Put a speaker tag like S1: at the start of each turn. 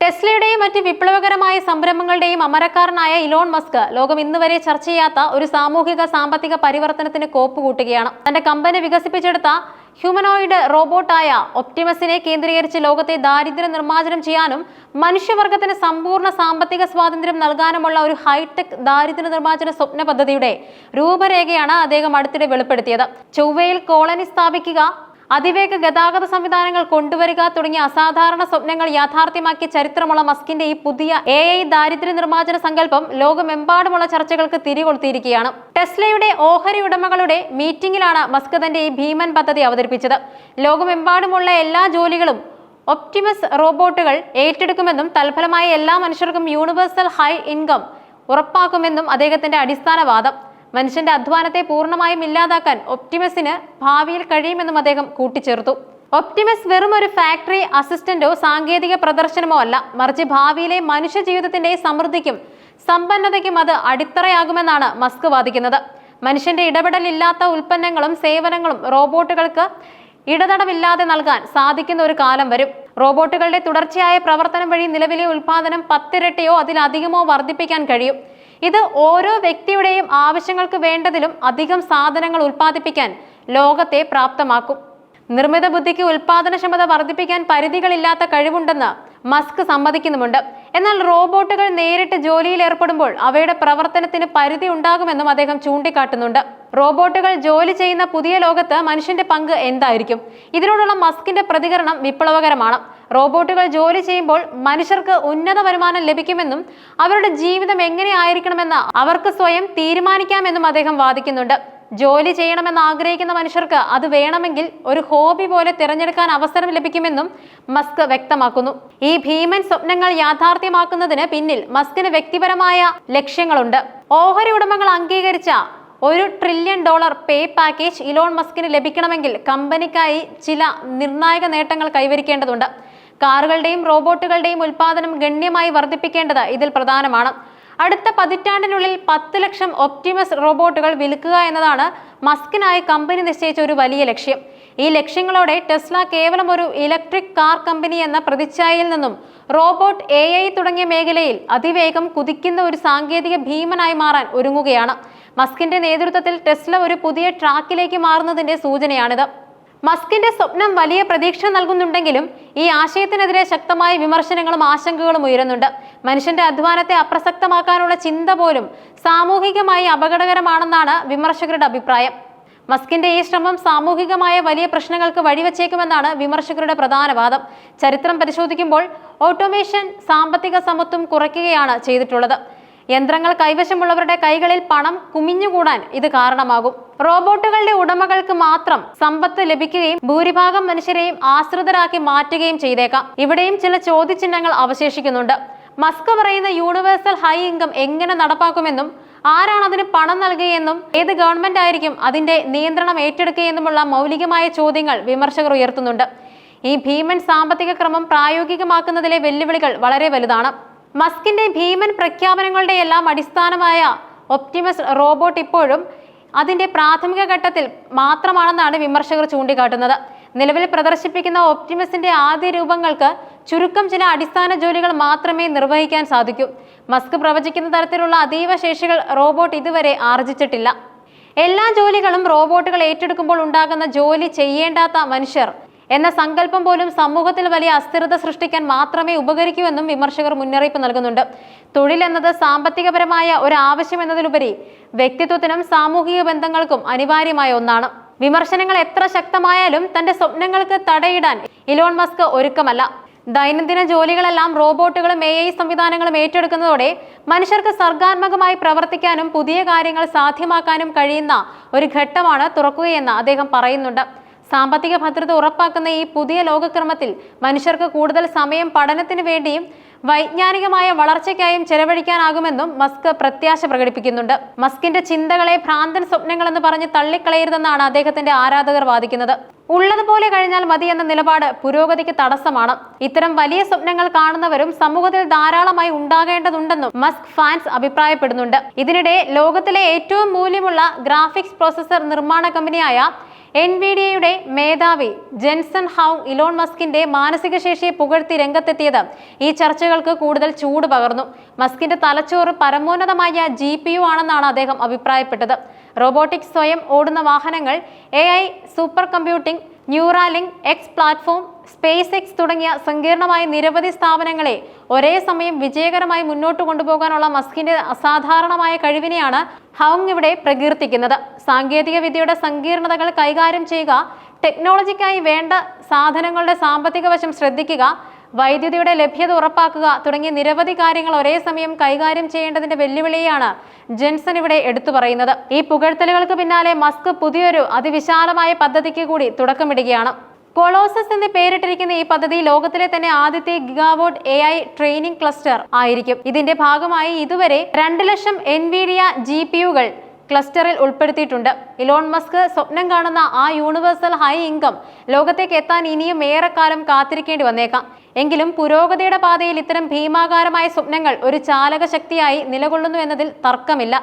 S1: ടെസ്ലയുടെയും മറ്റ് വിപ്ലവകരമായ സംരംഭങ്ങളുടെയും അമരക്കാരനായ Elon Musk ലോകം ഇന്ന് വരെ ചർച്ച ചെയ്യാത്ത ഒരു സാമൂഹിക സാമ്പത്തിക പരിവർത്തനത്തിന് കോപ്പ് കൂട്ടുകയാണ്. തന്റെ കമ്പനി വികസിപ്പിച്ചെടുത്ത ഹ്യൂമനോയിഡ് റോബോട്ടായ ഒപ്റ്റിമസിനെ കേന്ദ്രീകരിച്ച് ലോകത്തെ ദാരിദ്ര്യ നിർമ്മാർജനം ചെയ്യാനും മനുഷ്യവർഗത്തിന് സമ്പൂർണ സാമ്പത്തിക സ്വാതന്ത്ര്യം നൽകാനുമുള്ള ഒരു ഹൈടെക് ദാരിദ്ര്യ നിർമ്മാർജന സ്വപ്ന പദ്ധതിയുടെ രൂപരേഖയാണ് അദ്ദേഹം അടുത്തിടെ വെളിപ്പെടുത്തിയത്. ചൊവ്വയിൽ കോളനി സ്ഥാപിക്കുക അതിവേഗ ഗതാഗത സംവിധാനങ്ങൾ കൊണ്ടുവരിക തുടങ്ങിയ അസാധാരണ സ്വപ്നങ്ങൾ യാഥാർത്ഥ്യമാക്കി ചരിത്രമുള്ള മസ്കിന്റെ ഈ പുതിയ എ ഐ ദാരിദ്ര്യ നിർമ്മാർജന സങ്കല്പം ലോകമെമ്പാടുമുള്ള ചർച്ചകൾക്ക് തിരികൊളുത്തിയിരിക്കുകയാണ്. ടെസ്ലയുടെ ഓഹരി ഉടമകളുടെ മീറ്റിംഗിലാണ് മസ്ക് തന്റെ ഈ ഭീമൻ പദ്ധതി അവതരിപ്പിച്ചത്. ലോകമെമ്പാടുമുള്ള എല്ലാ ജോലികളും ഒപ്റ്റിമസ് റോബോട്ടുകൾ ഏറ്റെടുക്കുമെന്നും തൽഫലമായി എല്ലാ മനുഷ്യർക്കും യൂണിവേഴ്സൽ ഹൈ ഇൻകം ഉറപ്പാക്കുമെന്നും അദ്ദേഹത്തിന്റെ അടിസ്ഥാന വാദം മനുഷ്യന്റെ അധ്വാനത്തെ പൂർണമായും ഇല്ലാതാക്കാൻ ഒപ്റ്റിമസിന് ഭാവിയിൽ കഴിയുമെന്നും അദ്ദേഹം കൂട്ടിച്ചേർത്തു. ഒപ്റ്റിമസ് വെറും ഒരു ഫാക്ടറി അസിസ്റ്റന്റോ സാങ്കേതിക പ്രദർശനമോ അല്ല. മറിച്ച് ഭാവിയിലെ മനുഷ്യ ജീവിതത്തിന്റെ സമൃദ്ധിക്കും സമ്പന്നതയ്ക്കും അത് അടിത്തറയാകുമെന്നാണ് മസ്ക് വാദിക്കുന്നത്. മനുഷ്യന്റെ ഇടപെടലില്ലാത്ത ഉൽപ്പന്നങ്ങളും സേവനങ്ങളും റോബോട്ടുകൾക്ക് ഇടതടവില്ലാതെ നൽകാൻ സാധിക്കുന്ന ഒരു കാലം വരും. റോബോട്ടുകളുടെ തുടർച്ചയായ പ്രവർത്തനം വഴി നിലവിലെ ഉൽപാദനം പത്തിരട്ടിയോ അതിലധികമോ വർദ്ധിപ്പിക്കാൻ കഴിയും. ഇത് ഓരോ വ്യക്തിയുടെയും ആവശ്യങ്ങൾക്ക് വേണ്ടതിലും അധികം സാധനങ്ങൾ ഉൽപ്പാദിപ്പിക്കാൻ ലോകത്തെ പ്രാപ്തമാക്കും. നിർമ്മിത ബുദ്ധിക്ക് ഉൽപാദനക്ഷമത വർദ്ധിപ്പിക്കാൻ പരിധികളില്ലാത്ത കഴിവുണ്ടെന്ന് മസ്ക് സമ്മതിക്കുന്നുമുണ്ട്. എന്നാൽ റോബോട്ടുകൾ നേരിട്ട് ജോലിയിൽ ഏർപ്പെടുമ്പോൾ അവയുടെ പ്രവർത്തനത്തിന് പരിധി ഉണ്ടാകുമെന്നും അദ്ദേഹം ചൂണ്ടിക്കാട്ടുന്നുണ്ട്. റോബോട്ടുകൾ ജോലി ചെയ്യുന്ന പുതിയ ലോകത്ത് മനുഷ്യന്റെ പങ്ക് എന്തായിരിക്കും? ഇതിനോടുള്ള മസ്കിന്റെ പ്രതികരണം വിപ്ലവകരമാണ്. റോബോട്ടുകൾ ജോലി ചെയ്യുമ്പോൾ മനുഷ്യർക്ക് ഉന്നത വരുമാനം ലഭിക്കുമെന്നും അവരുടെ ജീവിതം എങ്ങനെയായിരിക്കണമെന്ന് അവർക്ക് സ്വയം തീരുമാനിക്കാമെന്നും അദ്ദേഹം വാദിക്കുന്നുണ്ട്. ജോലി ചെയ്യണമെന്ന് ആഗ്രഹിക്കുന്ന മനുഷ്യർക്ക് അത് വേണമെങ്കിൽ ഒരു ഹോബി പോലെ തിരഞ്ഞെടുക്കാൻ അവസരം ലഭിക്കുമെന്നും മസ്ക് വ്യക്തമാക്കുന്നു. ഈ ഭീമൻ സ്വപ്നങ്ങൾ യാഥാർത്ഥ്യമാക്കുന്നതിന് പിന്നിൽ മസ്കിന് വ്യക്തിപരമായ ലക്ഷ്യങ്ങളുണ്ട്. ഓഹരി ഉടമകൾ അംഗീകരിച്ച ഒരു trillion dollar pay package Elon മസ്കിന് ലഭിക്കണമെങ്കിൽ കമ്പനിക്കായി ചില നിർണായക നേട്ടങ്ങൾ കൈവരിക്കേണ്ടതുണ്ട്. കാറുകളുടെയും റോബോട്ടുകളുടെയും ഉൽപ്പാദനം ഗണ്യമായി വർദ്ധിപ്പിക്കേണ്ടത് ഇതിൽ പ്രധാനമാണ്. അടുത്ത പതിറ്റാണ്ടിനുള്ളിൽ പത്ത് ലക്ഷം ഒപ്റ്റിമസ് റോബോട്ടുകൾ വിൽക്കുക എന്നതാണ് മസ്കിനായി കമ്പനി നിശ്ചയിച്ച ഒരു വലിയ ലക്ഷ്യം. ഈ ലക്ഷ്യങ്ങളോടെ ടെസ്ല കേവലം ഒരു ഇലക്ട്രിക് കാർ കമ്പനി എന്ന പ്രതിച്ഛായയിൽ നിന്നും റോബോട്ട് എ ഐ തുടങ്ങിയ മേഖലയിൽ അതിവേഗം കുതിക്കുന്ന ഒരു സാങ്കേതിക ഭീമനായി മാറാൻ ഒരുങ്ങുകയാണ്. മസ്കിന്റെ നേതൃത്വത്തിൽ ടെസ്ല ഒരു പുതിയ ട്രാക്കിലേക്ക് മാറുന്നതിന്റെ സൂചനയാണിത്. മസ്കിന്റെ സ്വപ്നം വലിയ പ്രതീക്ഷ നൽകുന്നുണ്ടെങ്കിലും ഈ ആശയത്തിനെതിരെ ശക്തമായ വിമർശനങ്ങളും ആശങ്കകളും ഉയരുന്നുണ്ട്. മനുഷ്യന്റെ അധ്വാനത്തെ അപ്രസക്തമാക്കാനുള്ള ചിന്ത പോലും സാമൂഹികമായി അപകടകരമാണെന്നാണ് വിമർശകരുടെ അഭിപ്രായം. മസ്കിന്റെ ഈ ശ്രമം സാമൂഹികമായ വലിയ പ്രശ്നങ്ങൾക്ക് വഴിവെച്ചേക്കുമെന്നാണ് വിമർശകരുടെ പ്രധാന വാദം. ചരിത്രം പരിശോധിക്കുമ്പോൾ ഓട്ടോമേഷൻ സാമ്പത്തിക സമത്വം കുറയ്ക്കുകയാണ് ചെയ്തിട്ടുള്ളത്. യന്ത്രങ്ങൾ കൈവശമുള്ളവരുടെ കൈകളിൽ പണം കുമിഞ്ഞുകൂടാൻ ഇത് കാരണമാകും. റോബോട്ടുകളുടെ ഉടമകൾക്ക് മാത്രം സമ്പത്ത് ലഭിക്കുകയും ഭൂരിഭാഗം മനുഷ്യരെയും ആശ്രിതരാക്കി മാറ്റുകയും ചെയ്തേക്കാം. ഇവിടെയും ചില ചോദ്യചിഹ്നങ്ങൾ അവശേഷിക്കുന്നുണ്ട്. മസ്ക് പറയുന്ന യൂണിവേഴ്സൽ ഹൈ ഇൻകം എങ്ങനെ നടപ്പാക്കുമെന്നും ആരാണ് അതിന് പണം നൽകുകയെന്നും ഏത് ഗവൺമെന്റ് ആയിരിക്കും അതിന്റെ നിയന്ത്രണം ഏറ്റെടുക്കുകയെന്നുമുള്ള മൗലികമായ ചോദ്യങ്ങൾ വിമർശകർ ഉയർത്തുന്നുണ്ട്. ഈ ഭീമൻ സാമ്പത്തിക ക്രമം പ്രായോഗികമാക്കുന്നതിലെ വെല്ലുവിളികൾ വളരെ വലുതാണ്. മസ്കിന്റെ ഭീമൻ പ്രഖ്യാപനങ്ങളുടെ എല്ലാം അടിസ്ഥാനമായ ഒപ്റ്റിമസ് റോബോട്ട് ഇപ്പോഴും അതിന്റെ പ്രാഥമിക ഘട്ടത്തിൽ മാത്രമാണെന്നാണ് വിമർശകർ ചൂണ്ടിക്കാട്ടുന്നത്. നിലവിൽ പ്രദർശിപ്പിക്കുന്ന ഒപ്റ്റിമസിന്റെ ആദ്യ രൂപങ്ങൾക്ക് ചുരുക്കം ചില അടിസ്ഥാന ജോലികൾ മാത്രമേ നിർവഹിക്കാൻ സാധിക്കൂ. മസ്ക് പ്രവചിക്കുന്ന തരത്തിലുള്ള അതീവ ശേഷികൾ റോബോട്ട് ഇതുവരെ ആർജിച്ചിട്ടില്ല. എല്ലാ ജോലികളും റോബോട്ടുകൾ ഏറ്റെടുക്കുമ്പോൾ ഉണ്ടാകുന്ന ജോലി ചെയ്യേണ്ടാത്ത മനുഷ്യർ എന്ന സങ്കല്പം പോലും സമൂഹത്തിൽ വലിയ അസ്ഥിരത സൃഷ്ടിക്കാൻ മാത്രമേ ഉപകരിക്കൂ എന്നും വിമർശകർ മുന്നറിയിപ്പ് നൽകുന്നുണ്ട്. തൊഴിൽ എന്നത് സാമ്പത്തികപരമായ ഒരു ആവശ്യം എന്നതിലുപരി വ്യക്തിത്വത്തിനും സാമൂഹിക ബന്ധങ്ങൾക്കും അനിവാര്യമായ ഒന്നാണ്. വിമർശനങ്ങൾ എത്ര ശക്തമായാലും തന്റെ സ്വപ്നങ്ങൾക്ക് തടയിടാൻ ഇലോൺ മസ്ക് ഒരുക്കമല്ല. ദൈനംദിന ജോലികളെല്ലാം റോബോട്ടുകളും എ ഐ സംവിധാനങ്ങളും ഏറ്റെടുക്കുന്നതോടെ മനുഷ്യർക്ക് സർഗാത്മകമായി പ്രവർത്തിക്കാനും പുതിയ കാര്യങ്ങൾ സാധ്യമാക്കാനും കഴിയുന്ന ഒരു ഘട്ടമാണ് തുറക്കുകയെന്ന് അദ്ദേഹം പറയുന്നുണ്ട്. സാമ്പത്തിക ഭദ്രത ഉറപ്പാക്കുന്ന ഈ പുതിയ ലോകക്രമത്തിൽ മനുഷ്യർക്ക് കൂടുതൽ സമയം പഠനത്തിന് വേണ്ടിയും വൈജ്ഞാനികമായ വളർച്ചയ്ക്കായും ചെലവഴിക്കാനാകുമെന്നും മസ്ക് പ്രത്യാശ പ്രകടിപ്പിക്കുന്നുണ്ട്. മസ്കിന്റെ ചിന്തകളെ ഭ്രാന്തൻ സ്വപ്നങ്ങളെന്ന് പറഞ്ഞ് തള്ളിക്കളയരുതെന്നാണ് അദ്ദേഹത്തിന്റെ ആരാധകർ വാദിക്കുന്നത്. ഉള്ളതുപോലെ കഴിഞ്ഞാൽ മതി എന്ന നിലപാട് പുരോഗതിക്ക് തടസ്സമാണ്. ഇത്തരം വലിയ സ്വപ്നങ്ങൾ കാണുന്നവരും സമൂഹത്തിൽ ധാരാളമായി ഉണ്ടാകേണ്ടതുണ്ടെന്നും മസ്ക് ഫാൻസ് അഭിപ്രായപ്പെടുന്നുണ്ട്. ഇതിനിടെ ലോകത്തിലെ ഏറ്റവും മൂല്യമുള്ള ഗ്രാഫിക്സ് പ്രോസസർ നിർമ്മാണ കമ്പനിയായ എൻവിഡിയയുടെ മേധാവി ജെൻസൺ ഹൗങ് ഇലോൺ മസ്കിന്റെ മാനസിക ശേഷിയെ പുകഴ്ത്തി രംഗത്തെത്തിയത് ഈ ചർച്ചകൾക്ക് കൂടുതൽ ചൂട് പകർന്നു. മസ്കിന്റെ തലച്ചോറ് പരമോന്നതമായ ജി പി യു ആണെന്നാണ് അദ്ദേഹം അഭിപ്രായപ്പെട്ടത്. റോബോട്ടിക്സ് സ്വയം ഓടുന്ന വാഹനങ്ങൾ a super computing Neuralink X platform SpaceX തുടങ്ങിയ സങ്കീർണമായ നിരവധി സ്ഥാപനങ്ങളെ ഒരേ സമയം വിജയകരമായി മുന്നോട്ട് കൊണ്ടുപോകാനുള്ള മസ്കിന്റെ അസാധാരണമായ കഴിവിനെയാണ് ഹൗങ് ഇവിടെ പ്രകീർത്തിക്കുന്നത്. സാങ്കേതിക വിദ്യയുടെ സങ്കീർണതകൾ കൈകാര്യം ചെയ്യുക ടെക്നോളജിക്കായി വേണ്ട സാധനങ്ങളുടെ സാമ്പത്തിക വശം ശ്രദ്ധിക്കുക വൈദ്യുതിയുടെ ലഭ്യത ഉറപ്പാക്കുക തുടങ്ങിയ നിരവധി കാര്യങ്ങൾ ഒരേ സമയം കൈകാര്യം ചെയ്യേണ്ടതിന്റെ വെല്ലുവിളിയാണ് ജെൻസൺ ഇവിടെ എടുത്തു പറയുന്നത്. ഈ പുകഴ്ത്തലുകൾക്ക് പിന്നാലെ മസ്ക് പുതിയൊരു അതിവിശാലമായ പദ്ധതിക്ക് കൂടി തുടക്കമിടുകയാണ്. കൊളോസസ് എന്ന് പേരിട്ടിരിക്കുന്ന ഈ പദ്ധതി ലോകത്തിലെ തന്നെ ആദ്യത്തെ gigawatt A I training cluster ആയിരിക്കും. ഇതിന്റെ ഭാഗമായി ഇതുവരെ രണ്ട് ലക്ഷം എൻവിഡിയ ജി പി യുകൾ ക്ലസ്റ്ററിൽ ഉൾപ്പെടുത്തിയിട്ടുണ്ട്. ഇലോൺ മസ്ക് സ്വപ്നം കാണുന്ന ആ യൂണിവേഴ്സൽ ഹൈ ഇൻകം ലോകത്തേക്ക് എത്താൻ ഇനിയും ഏറെക്കാലം കാത്തിരിക്കേണ്ടി വന്നേക്കാം. എങ്കിലും പുരോഗതിയുടെ പാതയിൽ ഇത്തരം ഭീമാകാരമായ സ്വപ്നങ്ങൾ ഒരു ചാലകശക്തിയായി നിലകൊള്ളുന്നു എന്നതിൽ തർക്കമില്ല.